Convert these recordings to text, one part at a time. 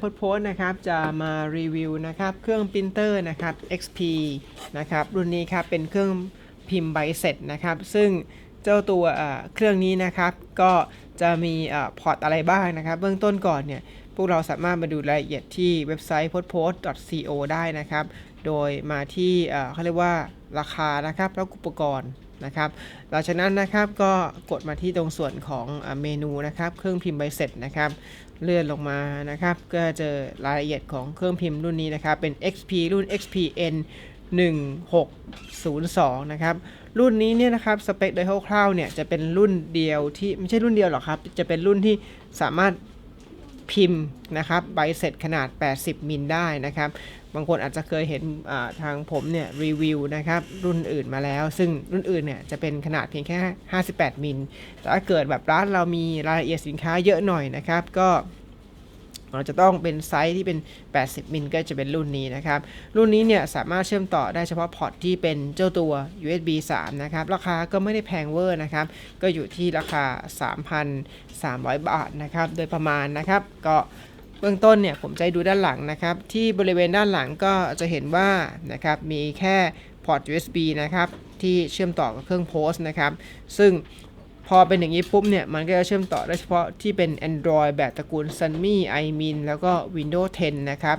โพสต์โพสนะครับจะมารีวิวนะครับเครื่องปรินเตอร์นะครับ XP นะครับรุ่นนี้ครับเป็นเครื่องพิมพ์ใบเสร็จนะครับ ซึ่งเจ้าตัวเครื่องนี้นะครับก็จะมีอพอร์ตอะไรบ้างนะครับ เบื้องต้นก่อนเนี่ยพวกเราสามารถมาดูรายละเอียดที่เว็บไซต์ postpost.co ได้นะครับ โดยมาที่เขาเรียกว่าราคานะครับแล้วอุปกรณ์ นะครับหลังจากนั้นนะครับก็กดมาที่ตรงส่วนของเมนูนะครับเครื่องพิมพ์ใบเสร็จนะครับเลื่อนลงมานะครับ ก็เจอรายละเอียดของเครื่องพิมพ์รุ่นนี้นะครับ เป็น XP รุ่น XPN 1602 นะครับ รุ่นนี้เนี่ยนะครับ สเปคโดยคร่าวๆเนี่ยจะเป็นรุ่นเดียวที่ไม่ใช่รุ่นเดียวหรอกครับ จะเป็นรุ่นที่สามารถพิมพ์นะครับใบเสร็จขนาด 80 มิลได้นะครับ บางคนอาจจะเคยเห็นทางผมเนี่ยรีวิวนะครับรุ่นอื่นมาแล้ว ซึ่งรุ่นอื่นเนี่ยจะเป็นขนาดเพียงแค่ 58 มิล แต่ถ้าเกิดแบบร้านเรามีรายละเอียดสินค้าเยอะหน่อยนะครับก็เราจะต้องเป็นไซส์ที่เป็น 80 มิลก็จะเป็นรุ่นนี้นะครับ รุ่นนี้เนี่ยสามารถเชื่อมต่อได้เฉพาะพอร์ตที่เป็นเจ้าตัว USB 3 นะครับ ราคาก็ไม่ได้แพงเวอร์นะครับ ก็อยู่ที่ราคา 3,300 บาทนะครับ โดยประมาณนะครับ ก็ เบื้องต้นเนี่ยผมจะดูด้านหลังนะครับ ที่บริเวณด้านหลังก็จะเห็นว่านะครับมีแค่พอร์ต USB นะครับที่เชื่อมต่อกับเครื่องโพสต์นะครับ ซึ่งพอเป็นอย่างนี้ปุ๊บเนี่ย มันก็จะเชื่อมต่อได้เฉพาะที่เป็น Android แบบตระกูล Sunmi, iMin แล้วก็ Windows 10 นะครับ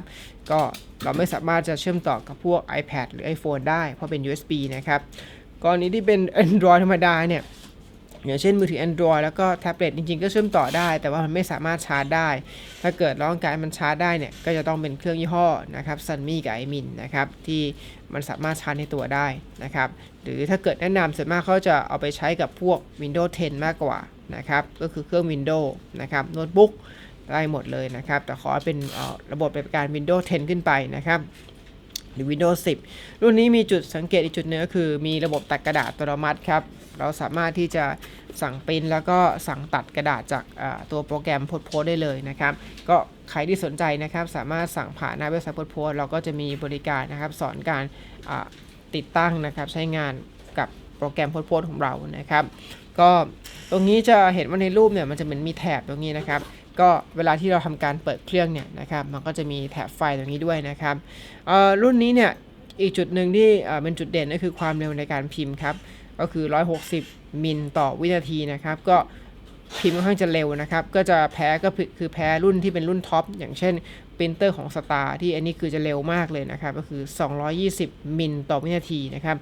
ก็เราไม่สามารถจะเชื่อมต่อกับพวก iPad หรือ iPhone ได้เพราะเป็น USB นะครับกรณีที่เป็น Android ธรรมดาเนี่ย อย่างเช่นมือถือ Android แล้วก็แท็บเล็ตจริงๆ ก็เชื่อมต่อได้ แต่ว่ามันไม่สามารถชาร์จได้ ถ้าเกิดร้องการมันชาร์จได้เนี่ยก็จะต้องเป็นเครื่องยี่ห้อนะครับ Sunmi กับ iMin นนะครับที่มันสามารถชาร์จในตัวได้นะครับหรือถ้าเกิดแนะนำส่วนมากเขาจะเอาไปใช้กับพวก Windows 10 มากกว่านะครับก็คือเครื่อง Windows นะครับโน้ตบุ๊กได้หมดเลยนะครับแต่ขอเป็นระบบปฏิบัติการ Windows 10 ขึ้นไปนะครับ หรือ Windows 10 รุ่นนี้มีจุดสังเกตอีกจุดหนึงก็คือมีระบบตัดกระดาษอัตโนมัติครับ เราสามารถที่จะสั่งปริ้นแล้วก็สั่งตัดกระดาษจากตัวโปรแกรมโพสโพสได้เลยนะครับ ก็ใครที่สนใจนะครับ สามารถสั่งผ่านหน้าเว็บไซต์โพสโพสเราก็จะมีบริการนะครับ สอนการติดตั้งนะครับใช้งานกับโปรแกรมโพสโพสของเรานะครับ ก็ตรงนี้จะเห็นว่าในรูปเนี่ยมันจะเหมือนมีแถบตรงนี้นะครับ ก็เวลาที่เราทำการเปิดเครื่องเนี่ยนะครับมันก็จะมีแถบไฟตรงนี้ด้วยนะครับรุ่นนี้เนี่ยอีกจุดหนึ่งที่เป็นจุดเด่นก็คือความเร็วในการพิมพ์ครับก็คือ 160 มิลต่อวินาทีนะครับ ก็พิมพ์ค่อนข้างจะเร็วนะครับ ก็จะแพ้ก็คือคือแพ้รุ่นที่เป็นรุ่นท็อป อย่างเช่นปรินเตอร์ของ Star ที่อันนี้คือจะเร็วมากเลยนะครับ ก็คือ 220 มิลต่อวินาทีนะครับ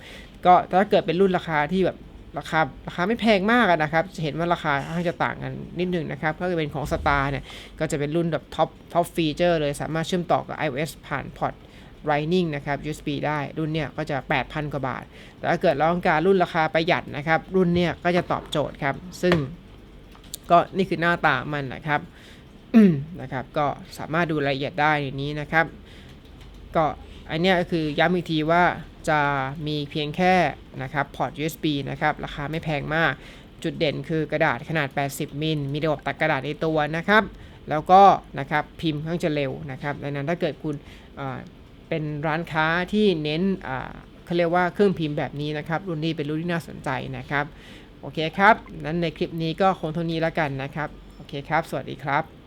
ก็ถ้าเกิดเป็นรุ่นราคาที่แบบ ราคาราคาไม่แพงมากนะครับ จะเห็นว่าราคาค่อนข้างจะต่างกันนิดหนึ่งนะครับ ก็จะเป็นของ Star เนี่ย ก็จะเป็นรุ่นแบบท็อปท็อปฟีเจอร์เลยสามารถเชื่อมต่อกับ iOS ผ่านพอร์ต Lightning นะครับ USB ได้รุ่นเนี้ยก็จะ 8,000 กว่าบาท แต่ถ้าเกิดเราต้องการรุ่นราคาประหยัดนะครับ รุ่นเนี้ยก็จะตอบโจทย์ครับ ซึ่งก็นี่คือหน้าตามันนะครับนะครับ ก็สามารถดูรายละเอียดได้ในนี้นะครับ ก็อันเนี้ยก็คือย้ำอีกทีว่า จะมีเพียงแค่นะครับพอร์ต USB นะครับราคาไม่แพงมาก จุดเด่นคือกระดาษขนาด 80 มิล มีระบบตัดกระดาษในตัวนะครับ แล้วก็นะครับพิมพ์ค่อนข้างจะเร็วนะครับดังนั้นถ้าเกิดคุณเป็นร้านค้าที่เน้นเขาเรียกว่าเครื่องพิมพ์แบบนี้นะครับรุ่นนี้เป็นรุ่นที่น่าสนใจนะครับโอเคครับ นั้นในคลิปนี้ก็คงเท่านี้แล้วกันนะครับ โอเคครับ สวัสดีครับ